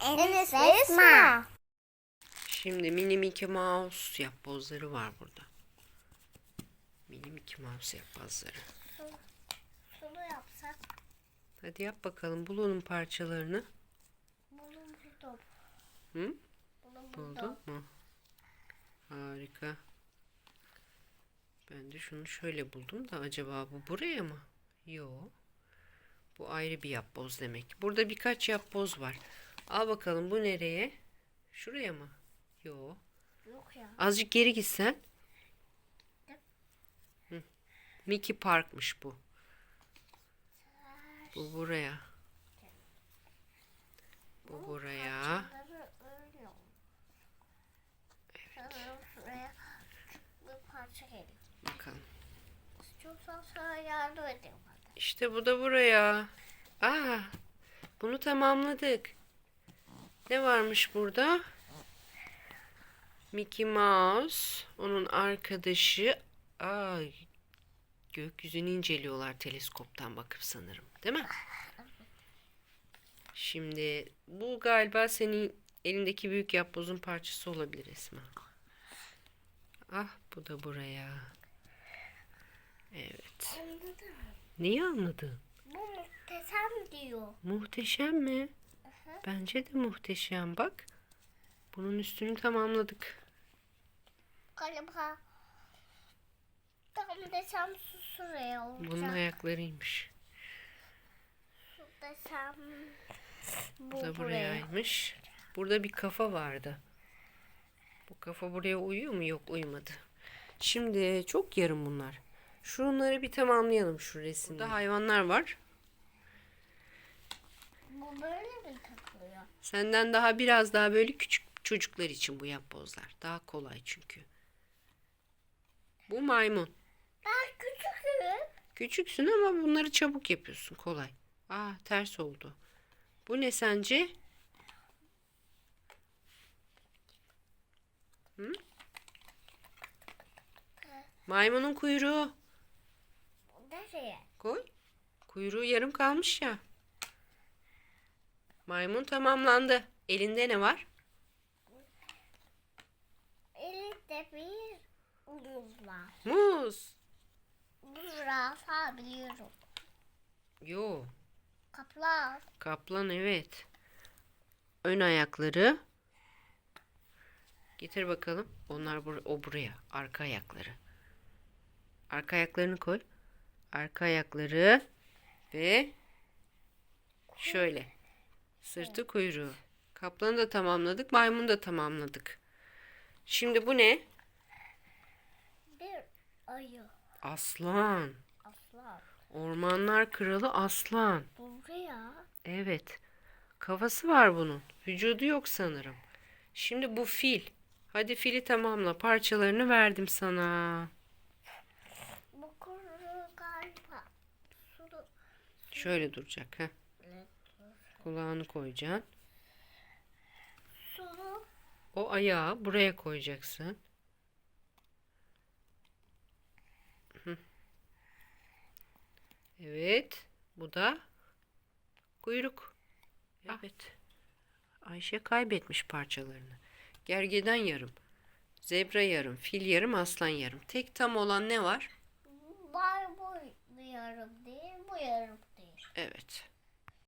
Enes Esma. Şimdi mini Mickey Mouse yapbozları var burada. Mini Mickey Mouse yapbozları. Şunu yapsak. Hadi yap bakalım. Bul onun parçalarını. Bunu buldum. Hı? Buldum. Buldun mu? Harika. Ben de şunu şöyle buldum da acaba bu buraya mı? Yo. Bu ayrı bir yapboz demek. Burada birkaç yapboz var. Al bakalım bu nereye? Şuraya mı? Yo. Yok ya. Azıcık geri gitsen. Hı. Mickey Park'mış bu. Bu buraya. Bu buraya. Sanırım şuraya bir parça geliyor. Bakalım. İstiyorsan sana yardım edeyim. İşte bu da buraya. Aa, bunu tamamladık. Ne varmış burada? Mickey Mouse, onun arkadaşı. Aa, gökyüzünü inceliyorlar teleskoptan bakıp sanırım, değil mi? Şimdi bu galiba senin elindeki büyük yapbozun parçası olabilir Esma. Ah, bu da buraya. Evet. Anladın mı? Neyi anladın? Bu muhteşem diyor. Muhteşem mi? Bence de muhteşem. Bak. Bunun üstünü tamamladık. Galiba tam desem su şuraya olacak. Bunun ayaklarıymış. Su desem bu da buraya. burayaymış. Burada bir kafa vardı. Bu kafa buraya uyuyor mu? Yok uymadı. Şimdi çok yarım bunlar. Şunları bir tamamlayalım şu resimde. Burada hayvanlar var. Bu böyle mi takılıyor? Senden daha biraz daha böyle küçük çocuklar için bu yapbozlar. Daha kolay çünkü. Bu maymun. Ben küçüküm. Küçüksün ama bunları çabuk yapıyorsun. Kolay. Aa ters oldu. Bu ne sence? Hı? Maymunun kuyruğu. Kuyruğu yarım kalmış ya. Maymun tamamlandı. Elinde ne var? Elinde bir muz var. Muz. Zürafa biliyorum. Yo. Kaplan. Kaplan evet. Ön ayakları. Getir bakalım. Onlar bur- o buraya. Arka ayakları. Arka ayaklarını koy. Arka ayakları ve şöyle. Sırtı kuyruğu. Kaplanı da tamamladık. Maymunu da tamamladık. Şimdi bu ne? Bir ayı. Aslan. Aslan. Ormanlar kralı aslan. Buraya. Evet. Kafası var bunun. Vücudu yok sanırım. Şimdi bu fil. Hadi fili tamamla. Parçalarını verdim sana. Bu kuyruğu galiba. Sulu. Şöyle duracak. Heh. Kulağını koyacaksın. O ayağı buraya koyacaksın. Evet. Bu da kuyruk. Evet. Ayşe kaybetmiş parçalarını. Gergeden yarım. Zebra yarım. Fil yarım. Aslan yarım. Tek tam olan ne var? Var bu yarım değil, bu yarım. Evet.